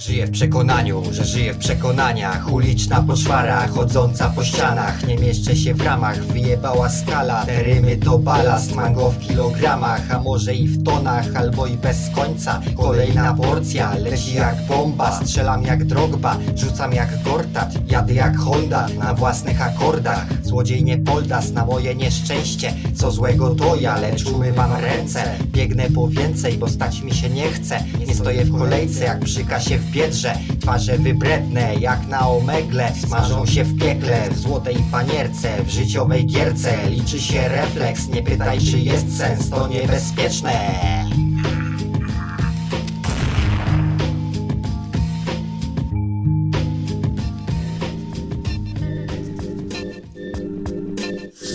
Żyję w przekonaniu, że żyję w przekonaniach. Uliczna poszwara, chodząca po ścianach. Nie mieszczę się w ramach, wyjebała skala. Te rymy to balast, mango w kilogramach. A może i w tonach, albo i bez końca. Kolejna porcja, leci jak bomba. Strzelam jak drogba, rzucam jak gortat. Jadę jak Honda, na własnych akordach. Złodziej nie poldas na moje nieszczęście. Co złego to ja, lecz umywam ręce. Biegnę po więcej, bo stać mi się nie chce. Nie stoję w kolejce, jak brzyka się w biedrze Twarze wybredne, jak na omegle Smażą się w piekle, w złotej panierce W życiowej gierce. Liczy się refleks Nie pytaj czy jest sens, to niebezpieczne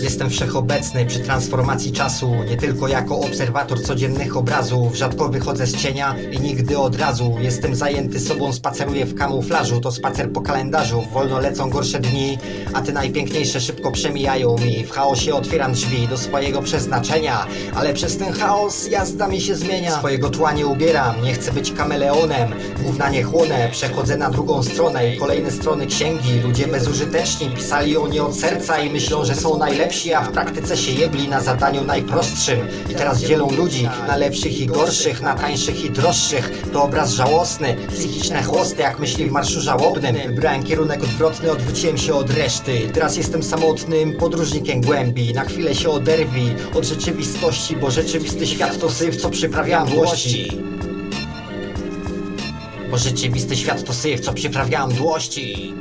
Jestem wszechobecny przy transformacji czasu Nie tylko jako obserwator codziennych obrazów. Rzadko wychodzę z cienia i nigdy od razu. Jestem zajęty sobą, spaceruję w kamuflażu. To spacer po kalendarzu, wolno lecą gorsze dni A te najpiękniejsze szybko przemijają mi. W chaosie otwieram drzwi do swojego przeznaczenia Ale przez ten chaos jazda mi się zmienia. Swojego tła nie ubieram, nie chcę być kameleonem. Gówna nie chłonę, przechodzę na drugą stronę I kolejne strony księgi. Ludzie bezużyteczni pisali o nie od serca I myślą, że są najlepsi A w praktyce się jebli na zadaniu najprostszym. I teraz dzielą ludzi na lepszych i gorszych Na tańszych i droższych. To obraz żałosny, psychiczne chłosty Jak myśli w marszu żałobnym. Wybrałem kierunek odwrotny, odwróciłem się od reszty. Teraz jestem samotnym podróżnikiem głębi. Na chwilę się oderwij od rzeczywistości Bo rzeczywisty świat to syf, co przyprawia mdłości. Bo rzeczywisty świat to syf, co przyprawia mdłości